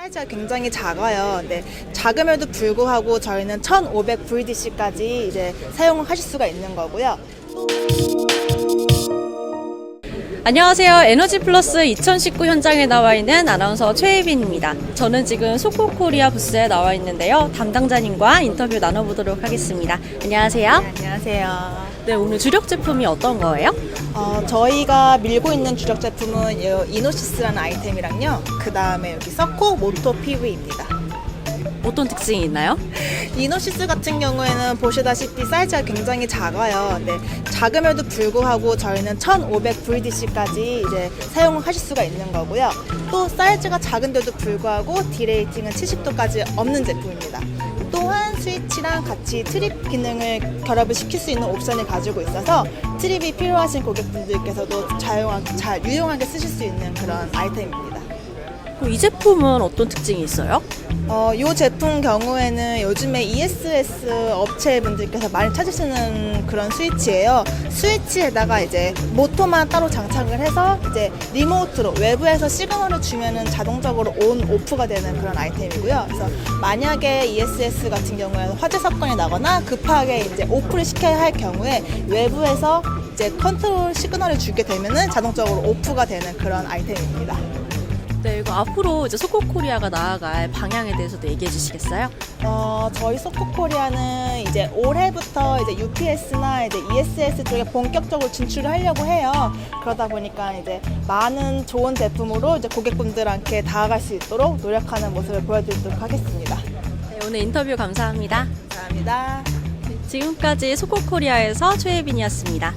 사이즈가 굉장히 작아요. 네, 작음에도 불구하고 저희는 1,500VDC까지 이제 사용하실 수가 있는 거고요. 안녕하세요. 에너지 플러스 2019 현장에 나와 있는 아나운서 최혜빈입니다. 저는 지금 소코 코리아 부스에 나와 있는데요. 담당자님과 인터뷰 나눠보도록 하겠습니다. 안녕하세요. 안녕하세요. 네, 오늘 주력 제품이 어떤 거예요? 어, 저희가 밀고 있는 주력 제품은 이 이노시스라는 아이템이랑요. 그 다음에 여기 서코 모토 PV입니다. 어떤 특징이 있나요? 이노시스 같은 경우에는 보시다시피 사이즈가 굉장히 작아요. 네, 작음에도 불구하고 저희는 1,500VDC까지 이제 사용하실 수가 있는 거고요. 또 사이즈가 작은데도 불구하고 디레이팅은 70도까지 없는 제품입니다. 또한 스위치랑 같이 트립 기능을 결합을 시킬 수 있는 옵션을 가지고 있어서 트립이 필요하신 고객분들께서도 자유하, 잘 유용하게 쓰실 수 있는 그런 아이템입니다. 이 제품은 어떤 특징이 있어요? 어, 이 제품 경우에는 요즘에 ESS 업체분들께서 많이 찾으시는 그런 스위치예요. 스위치에다가 이제 모터만 따로 장착을 해서 이제 리모트로 외부에서 시그널을 주면은 자동적으로 온 오프가 되는 그런 아이템이고요. 그래서 만약에 ESS 같은 경우에는 화재 사건이 나거나 급하게 이제 오프를 시켜야 할 경우에 외부에서 이제 컨트롤 시그널을 주게 되면은 자동적으로 오프가 되는 그런 아이템입니다. 네, 이거 앞으로 이제 소코코리아가 나아갈 방향에 대해서도 얘기해 주시겠어요? 어, 저희 소코코리아는 이제 올해부터 이제 UPS나 이제 ESS 쪽에 본격적으로 진출을 하려고 해요. 그러다 보니까 이제 많은 좋은 제품으로 이제 고객분들한테 다가갈 수 있도록 노력하는 모습을 보여드리도록 하겠습니다. 네, 오늘 인터뷰 감사합니다. 감사합니다. 지금까지 소코코리아에서 최혜빈이었습니다.